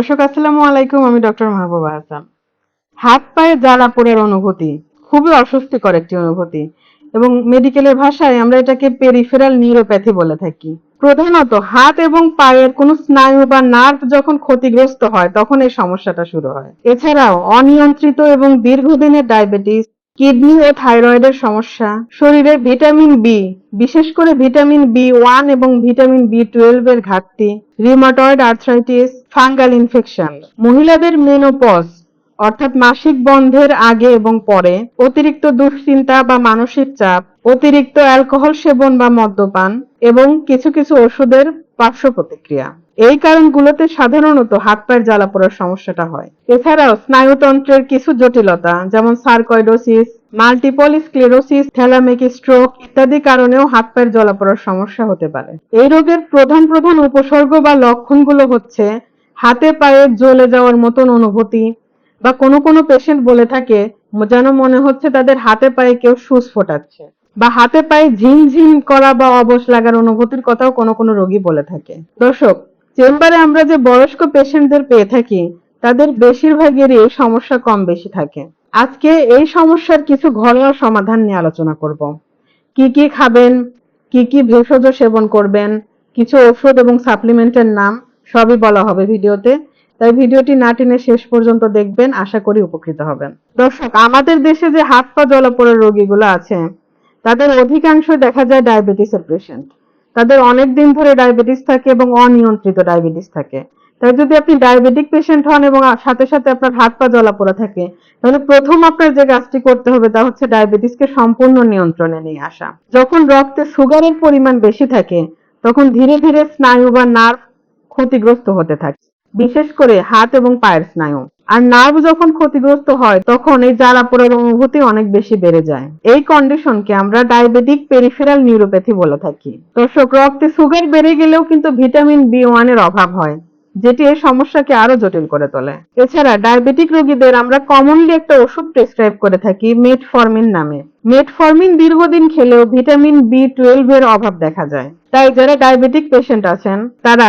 দর্শক, আসসালামু আলাইকুম, আমি ডক্টর মাহবুবা হাসান। হাত পায়ে জ্বালা পোড়ার অনুভূতি, খুবই অস্বস্তিকর একটি অনুভূতি। এবং মেডিকেলের ভাষায় আমরা এটাকে পেরিফেরাল নিউরোপ্যাথি বলে থাকি। প্রধানত হাত এবং পায়ের কোনো স্নায়ু বা নার্ভ যখন ক্ষতিগ্রস্ত হয়, তখন এই সমস্যাটা শুরু হয়। এছাড়াও অনিয়ন্ত্রিত এবং দীর্ঘদিনের ডায়াবেটিস কিডনি ও থাইরয়েডের সমস্যা। শরীরে ভিটামিন বি বিশেষ করে ভিটামিন বি ওয়ান এবং ভিটামিন বি টুয়েলভ এর ঘাটতি। রিউমাটয়েড আর্থ্রাইটিস ফাঙ্গাল ইনফেকশন মহিলাদের মেনোপজ অর্থাৎ মাসিক বন্ধের আগে এবং পরে, অতিরিক্ত দুশ্চিন্তা বা মানসিক চাপ, অতিরিক্ত অ্যালকোহল সেবন বা মদ্যপান, এবং কিছু কিছু ওষুধের পার্শ্ব প্রতিক্রিয়া। এই কারণগুলোতে সাধারণত হাত পায়ের জ্বালা পড়ার সমস্যাটা হয়। এছাড়াও স্নায়ুতন্ত্রের কিছু জটিলতা, যেমন sarcoidosis multiple sclerosis thalamic stroke ইত্যাদি কারণেও হাত পায়ের জ্বালা পড়ার সমস্যা হতে পারে। এই রোগের প্রধান প্রধান উপসর্গ বা লক্ষণগুলো হচ্ছে হাতে পায়ে জ্বলে যাওয়ার মতন অনুভূতি বা কোনো কোনো পেশেন্ট বলে থাকে, যেন মনে হচ্ছে তাদের হাতে পায়ে কেউ সুচ ফোটাচ্ছে বা হাতে পায়ে ঝিমঝিম করা বা অবশ লাগার অনুভূতির কথাও কোনো কোনো রোগী বলে থাকে। দর্শক চেম্বারে আমরা যে বয়স্ক পেশেন্টদের পেয়ে থাকি, তাদের বেশিরভাগেরই এই সমস্যা কম বেশি থাকে। আজকে এই সমস্যার কিছু ঘরোয়া সমাধান নিয়ে আলোচনা করব। কি কি খাবেন, কি কি ভেষজ সেবন করবেন, কিছু ওষুধ এবং সাপ্লিমেন্টের নাম, সবই বলা হবে ভিডিওতে। তাই ভিডিওটি না টেনে শেষ পর্যন্ত দেখবেন, আশা করি উপকৃত হবেন। দর্শক, আমাদের দেশে যে হাত পা জলাপোড়ার রোগীগুলো আছে, তাদের অধিকাংশ দেখা যায় ডায়াবেটিসের পেশেন্ট। তাদের অনেক দিন ধরে ডায়াবেটিস থাকে এবং অনিয়ন্ত্রিত ডায়াবেটিস থাকে। তাই যদি আপনি ডায়াবেটিক পেশেন্ট হন এবং সাথে সাথে আপনার হাত পা জলাপোড়া থাকে, তাহলে প্রথম আপনার যে কাজটি করতে হবে তা হচ্ছে ডায়াবেটিসকে সম্পূর্ণ নিয়ন্ত্রণে নিয়ে আসা। যখন রক্তে সুগারের পরিমাণ বেশি থাকে, তখন ধীরে ধীরে স্নায়ু বা নার্ভ ক্ষতিগ্রস্ত হতে থাকে। বিশেষ করে হাত এবং পায়ের স্নায়ু। আর নার্ভ যখন ক্ষতিগ্রস্ত হয়, তখন এই জ্বালা পোড়ার অনুভূতি অনেক বেশি বেড়ে যায়। এই কন্ডিশনকে আমরা ডায়াবেটিক পেরিফেরাল নিউরোপ্যাথি বলে থাকি। দর্শক, রক্তে সুগার বেড়ে গেলেও কিন্তু ভিটামিন বি ওয়ানের অভাব হয়, যেটি এই সমস্যাকে আরও জটিল করে তোলে। এছাড়া ডায়াবেটিক রোগীদের আমরা কমনলি একটা ওষুধ প্রেসক্রাইব করে থাকি মেটফরমিন নামে। মেটফরমিন দীর্ঘদিন খেলেও ভিটামিন বি টুয়েলভ এর অভাব দেখা যায়। তাই যারা ডায়াবেটিক পেশেন্ট আছেন, তারা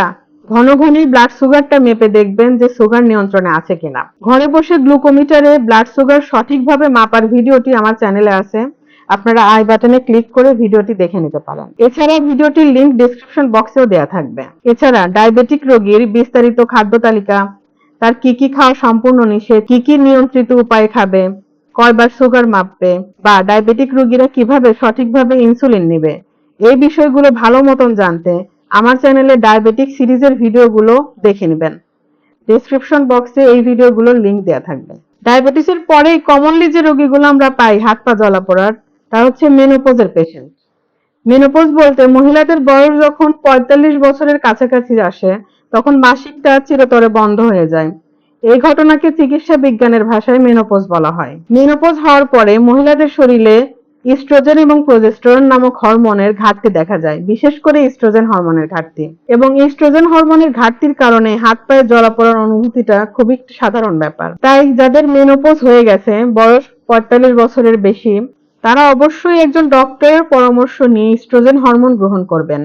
ঘন ঘনই ব্লাড সুগারটা মেপে দেখবেন যে সুগার নিয়ন্ত্রণে আছে কিনা। ঘরে বসে গ্লুকোমিটারে ব্লাড সুগার সঠিকভাবে মাপার ভিডিওটি আমার চ্যানেলে আছে। আপনারা আই বাটনে ক্লিক করে ভিডিওটি দেখে নিতে পারেন। এছাড়া ভিডিওটির লিংক ডিসক্রিপশন বক্সেও দেওয়া থাকবে। এছাড়া ডায়াবেটিক রোগীর বিস্তারিত খাদ্য তালিকা, তার কি কি খাওয়া সম্পূর্ণ নিষেধ, কি কি নিয়ন্ত্রিত উপায়ে খাবে, কয়বার সুগার মাপবে, বা ডায়াবেটিক রোগীরা কীভাবে সঠিকভাবে ইনসুলিন নেবে, এই বিষয়গুলো ভালো মতন জানতে আমার চ্যানেলে ডায়াবেটিক সিরিজের ভিডিওগুলো দেখে নেবেন। ডেসক্রিপশন বক্সে এই ভিডিওগুলোর লিংক দেওয়া থাকবে। ডায়াবেটিসের পরেই কমনলি যে রোগীগুলো আমরা পাই, হাত পা জ্বালা পড়ার, তা হচ্ছে মেনোপোজের পেশেন্ট মেনোপোজ বলতে মহিলাদের বয়স যখন পঁয়তাল্লিশ বছরের কাছাকাছি আসে, তখন মাসিকটা চিরতরে বন্ধ হয়ে যায়। এই ঘটনাকে চিকিৎসা বিজ্ঞানের ভাষায় মেনোপোজ বলা হয়। মেনোপোজ হওয়ার পরে মহিলাদের শরীরে ইস্ট্রোজেন এবং প্রজেস্টেরন নামক হরমোনের ঘাটতি দেখা যায়, বিশেষ করে ইস্ট্রোজেন হরমোনের ঘাটতি। এবং ইস্ট্রোজেন হরমোনের ঘাটতির কারণে হাত পায়ে জ্বলা পড়ার অনুভূতিটা খুবই সাধারণ ব্যাপার। তাই যাদের মেনোপোজ হয়ে গেছে, বয়স পঁয়তাল্লিশ বছরের বেশি, তারা অবশ্যই একজন ডক্টরের পরামর্শ নিয়ে ইস্ট্রোজেন হরমোন গ্রহণ করবেন।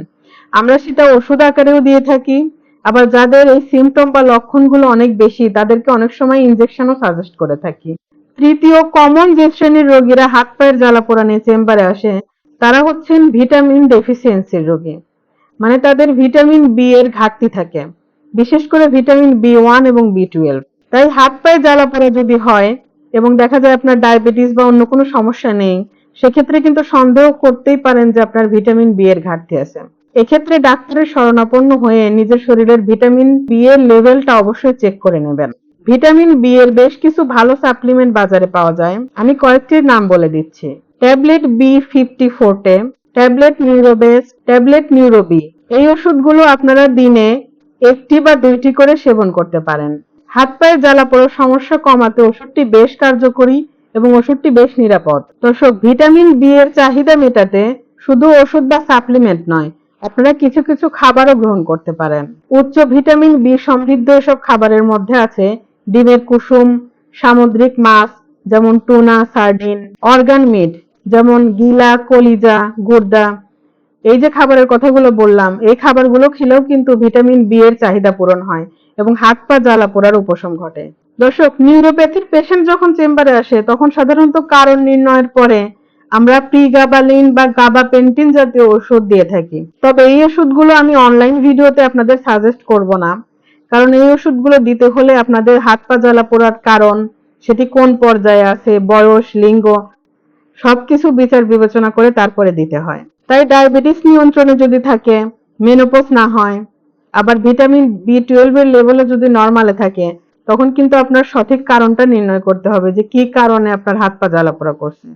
আমরা সেটা ওষুধ আকারেও দিয়ে থাকি, আবার যাদের এই সিমটম বা লক্ষণগুলো অনেক বেশি, তাদেরকে অনেক সময় ইনজেকশনও সাজেস্ট করে থাকি। তৃতীয় কমন যে শ্রেণির রোগীরা হাত পায়ের জ্বালা পোড়া নিয়ে চেম্বারে আসে। তারা হচ্ছেন ভিটামিন ডেফিসিয়েন্সির রোগী। মানে তাদের ভিটামিন বি এর ঘাটতি থাকে। বিশেষ করে ভিটামিন বি ওয়ান এবং বি টুয়েলভ তাই হাত পায়ে জ্বালা পোড়া যদি হয় এবং দেখা যায় আপনার ডায়াবেটিস বা অন্য কোনো সমস্যা নেই, সেক্ষেত্রে কিন্তু সন্দেহ করতেই পারেন যে আপনার ভিটামিন বি এর ঘাটতি আছে। এক্ষেত্রে ডাক্তারের শরণাপন্ন হয়ে নিজের শরীরের ভিটামিন বি এর লেভেলটা অবশ্যই চেক করে নেবেন। ভিটামিন বি এর বেশ কিছু ভালো সাপ্লিমেন্ট বাজারে পাওয়া যায়। আমি কয়েকটির নাম বলে দিচ্ছি। Tablet B fifty forte tablet নিউরোবেস, tablet নিউরোবি। এই ওষুধগুলো আপনারা দিনে একটি বা দুইটি করে সেবন করতে পারেন। হাত পায়ে জ্বালা পোড়ার সমস্যা কমাতে ওষুধটি বেশ কার্যকরী এবং ওষুধটি বেশ নিরাপদ। দর্শক, ভিটামিন বি এর চাহিদা মেটাতে শুধু ওষুধ বা সাপ্লিমেন্ট নয়, আপনারা কিছু কিছু খাবারও গ্রহণ করতে পারেন। উচ্চ ভিটামিন বি সমৃদ্ধ এসব খাবারের মধ্যে আছে ডিমের কুসুম, সামুদ্রিক মাছ যেমন টুনা, সার্ডিন, অর্গান মিট যেমন গিলা, কলিজা, গুর্দা। এই যে খাবারের কথাগুলো বললাম, এই খাবারগুলো খেলেও কিন্তু ভিটামিন বি এর চাহিদা পূরণ হয় এবং হাত পা জ্বালা পোড়ার উপশম ঘটে। দর্শক, নিউরোপ্যাথির পেশেন্ট যখন চেম্বারে আসে, তখন সাধারণত কারণ নির্ণয়ের পরে আমরা প্রিগাবালিন বা গাবা পেন্টিন জাতীয় ওষুধ দিয়ে থাকি। তবে এই ওষুধগুলো আমি অনলাইন ভিডিওতে আপনাদের সাজেস্ট করব না। কারণ এই ওষুধগুলো দিতে হলে আপনাদের হাত পা জ্বালা পোড়ার কারণ, সেটি কোন পর্যায়ে আছে, বয়স, লিঙ্গ, সবকিছু বিচার বিবেচনা করে তারপরে দিতে হয়। তাই ডায়াবেটিস নিয়ন্ত্রণে যদি থাকে, মেনোপজ না হয়, আবার ভিটামিন বি টুয়েলভ এর লেভেলে যদি নর্মালে থাকে, তখন কিন্তু আপনার সঠিক কারণটা নির্ণয় করতে হবে যে কি কারণে আপনার হাত পা জ্বালা জ্বালাপোড়া করছে।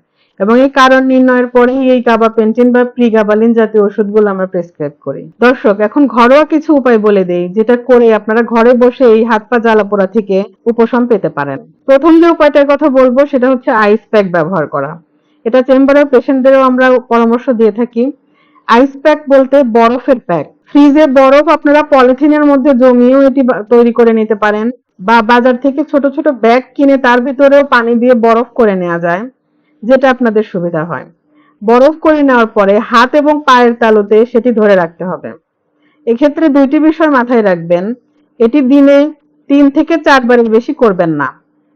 এবং এই কারণ নির্ণয়ের পরেই এই গাবাপেন্টিন বা প্রিগাবালিন জাতীয় ওষুধগুলো আমরা প্রেসক্রাইব করি। দর্শক, এখন ঘরোয়া কিছু উপায় বলে দেই, যেটা করে আপনারা ঘরে বসে এই হাত পা জ্বালাপোড়া থেকে উপশম পেতে পারেন। প্রথম যে উপায়টার কথা বলব, সেটা হচ্ছে আইস প্যাক ব্যবহার করা। এটা চেম্বারের পেশেন্টদেরও আমরা পরামর্শ দিয়ে থাকি। আইস প্যাক বলতে বরফের প্যাক। ফ্রিজে বরফ আপনারা পলিথিনের মধ্যে জমিয়েও এটি তৈরি করে নিতে পারেন। বা বাজার থেকে ছোট ছোট ব্যাগ কিনে তার ভিতরেও পানি দিয়ে বরফ করে নেওয়া যায়। যেটা আপনাদের সুবিধা হয়। বরফ করে নেওয়ার পরে হাত এবং পায়ের তালুতে সেটি ধরে রাখতে হবে। এক্ষেত্রে দুইটি বিষয় মাথায় রাখবেন। এটি দিনে তিন থেকে চারবারের বেশি করবেন না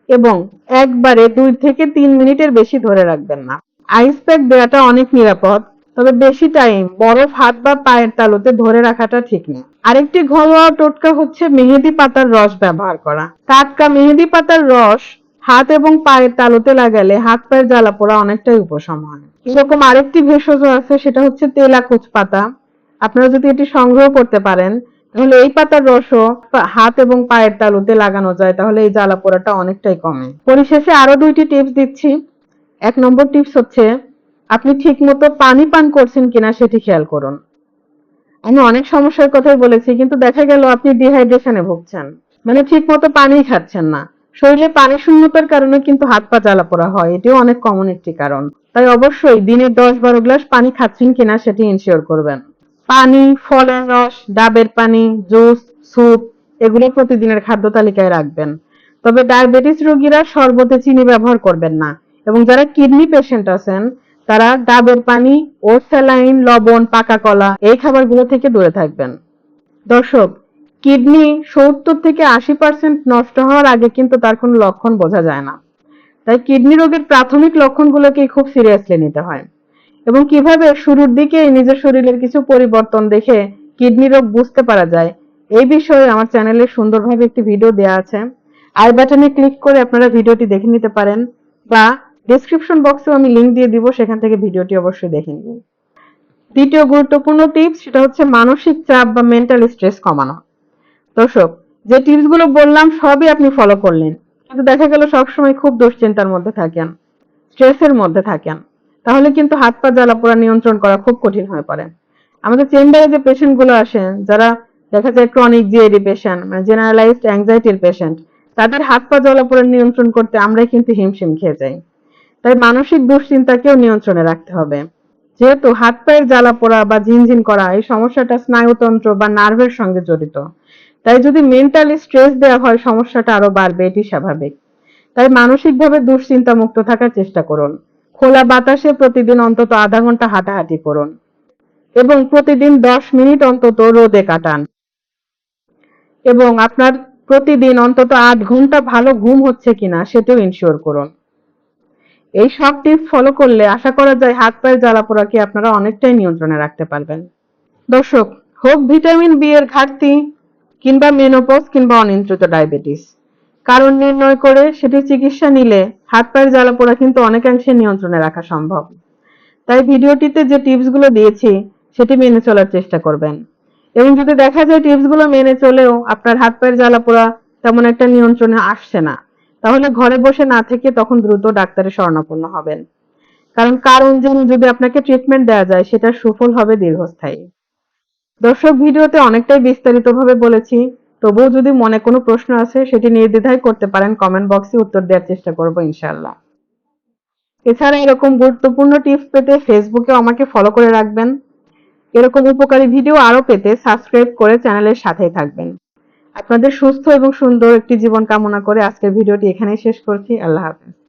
এবং একবারে দুই থেকে তিন মিনিটের বেশি ধরে রাখবেন না। আইস প্যাক দেওয়াটা অনেক নিরাপদ, তবে বেশি টাইম বরফ হাত বা পায়ের তালুতে ধরে রাখাটা ঠিক না। আরেকটি ঘরোয়া টোটকা হচ্ছে মেহেদি পাতার রস ব্যবহার করা। টাটকা মেহেদি পাতার রস হাত এবং পায়ের তালুতে লাগালে হাত পায়ের জ্বালা পোড়া অনেকটাই উপশম হয়। এরকম আরেকটি ভেষজ আছে, সেটা হচ্ছে তেলাকুচ পাতা। আপনারা যদি এটি সংগ্রহ করতে পারেন, তাহলে এই পাতার রসও হাত এবং পায়ের তালুতে লাগানো যায়, তাহলে এই জ্বালা পোড়াটা অনেকটাই কমে। পরিশেষে আরও দুইটি টিপস দিচ্ছি। এক নম্বর টিপস হচ্ছে, আপনি ঠিক মতো পানি পান করছেন কিনা সেটি খেয়াল করুন। আমি অনেক সমস্যার কথাই বলেছি, কিন্তু দেখা গেল আপনি ডিহাইড্রেশনে ভুগছেন। মানে ঠিক মতো পানি খাচ্ছেন না। শরীরে পানি শূন্যতার কারণে কিন্তু হাত পা জ্বালা পোড়া হয়, এটিও অনেক কমন একটি কারণ। তাই অবশ্যই দিনে দশ বারো গ্লাস পানি খাচ্ছেন কিনা সেটি ইনশিওর করবেন। পানি, ফলের রস, ডাবের পানি, জুস, স্যুপ, এগুলো প্রতিদিনের খাদ্য তালিকায় রাখবেন। তবে ডায়াবেটিস রোগীরা শরবতে চিনি ব্যবহার করবেন না এবং যারা কিডনি পেশেন্ট আছেন, তারা ডাবের পানি ও স্যালাইন, লবণ, পাকা কলা এই খাবারগুলো থেকে দূরে থাকবেন। দর্শক কিডনি সত্তর থেকে আশি পার্সেন্ট নষ্ট হওয়ার আগে কিন্তু তার কোনো লক্ষণ বোঝা যায় না। তাই কিডনি রোগের প্রাথমিক লক্ষণগুলোকে খুব সিরিয়াসলি নিতে হয় এবং কীভাবে শুরুর দিকে নিজের শরীরের কিছু পরিবর্তন দেখে কিডনি রোগ বুঝতে পারা যায়, এই বিষয়ে আমার চ্যানেলে সুন্দরভাবে একটি ভিডিও দেওয়া আছে। আই বাটনে ক্লিক করে আপনারা ভিডিওটি দেখে নিতে পারেন বা ডেসক্রিপশন বক্সেও আমি লিংক দিয়ে দিব, সেখান থেকে ভিডিওটি অবশ্যই দেখে নিন। দ্বিতীয় গুরুত্বপূর্ণ টিপস সেটা হচ্ছে মানসিক চাপ বা মেন্টাল স্ট্রেস কমানো। দর্শক, যে টিপসগুলো বললাম সবই আপনি ফলো করলেন। কিন্তু দেখা গেল সবসময় খুব দুশ্চিন্তার মধ্যে থাকেন, স্ট্রেসের মধ্যে থাকেন। তাহলে কিন্তু হাত পা জ্বালা পোড়া নিয়ন্ত্রণ করা খুব কঠিন হয়ে পড়ে। আমাদের চেম্বারে যে পেশেন্টগুলো আসেন, যারা দেখা যায় ক্রনিক জিএডি পেশেন্ট মানে জেনারেলাইজড অ্যাংজাইটির পেশেন্ট তাদের হাত পা জ্বালা পোড়া নিয়ন্ত্রণ করতে আমরাই কিন্তু হিমশিম খেয়ে যাই। তাই মানসিক দুশ্চিন্তাকেও নিয়ন্ত্রণে রাখতে হবে। যেহেতু হাত পায়ের জ্বালা পোড়া বা ঝিনঝিন করা এই সমস্যাটা স্নায়ুতন্ত্র বা নার্ভের সঙ্গে জড়িত। তাই যদি মেন্টালি স্ট্রেস দেওয়া হয়, সমস্যাটা আরও বাড়বে, এটি স্বাভাবিক। তাই মানসিকভাবে দুশ্চিন্তা মুক্ত থাকার চেষ্টা করুন। খোলা বাতাসে প্রতিদিন অন্তত আধা ঘণ্টা হাঁটাহাঁটি করুন এবং প্রতিদিন দশ মিনিট অন্তত রোদে কাটান। এবং আপনার প্রতিদিন অন্তত আট ঘণ্টা ভালো ঘুম হচ্ছে কিনা সেটাও ইনশিওর করুন। এই সব টিপস ফলো করলে আশা করা যায় হাত পায়ের জ্বালা পোড়াকে আপনারা অনেকটাই নিয়ন্ত্রণে রাখতে পারবেন। দর্শক, হোক ভিটামিন বি এর ঘাটতি কিংবা মেনোপজ কিংবা অনিয়ন্ত্রিত ডায়াবেটিস কারণ নির্ণয় করে সেটি চিকিৎসা নিলে হাত পায়ের জ্বালা পোড়া কিন্তু অনেকাংশে নিয়ন্ত্রণে রাখা সম্ভব। তাই ভিডিওটিতে যে টিপসগুলো দিয়েছি, সেটি মেনে চলার চেষ্টা করবেন। এবং যদি দেখা যায় টিপসগুলো মেনে চলেও আপনার হাত পায়ের জ্বালা পোড়া তেমন একটা নিয়ন্ত্রণে আসছে না, তাহলে ঘরে বসে না থেকে তখন দ্রুত ডাক্তারের শরণাপন্ন হবেন। কারণ কারণ যদি আপনাকে ট্রিটমেন্ট দেওয়া যায় সেটা সুফল হবে দীর্ঘস্থায়ী। দর্শক ভিডিওতে অনেকটাই বিস্তারিতভাবে বলেছি, তবুও যদি মনে কোনো প্রশ্ন আছে সেটি নির্দ্বিধায় করতে পারেন কমেন্ট বক্সে উত্তর দেওয়ার চেষ্টা করব ইনশাআল্লাহ। এছাড়া এরকম গুরুত্বপূর্ণ টিপস পেতে ফেসবুকে আমাকে ফলো করে রাখবেন। এরকম উপকারী ভিডিও আরও পেতে সাবস্ক্রাইব করে চ্যানেলের সাথেই থাকবেন। আপনাদের সুস্থ এবং সুন্দর একটি জীবন কামনা করে আজকের ভিডিওটি এখানেই শেষ করছি। আল্লাহ হাফেজ।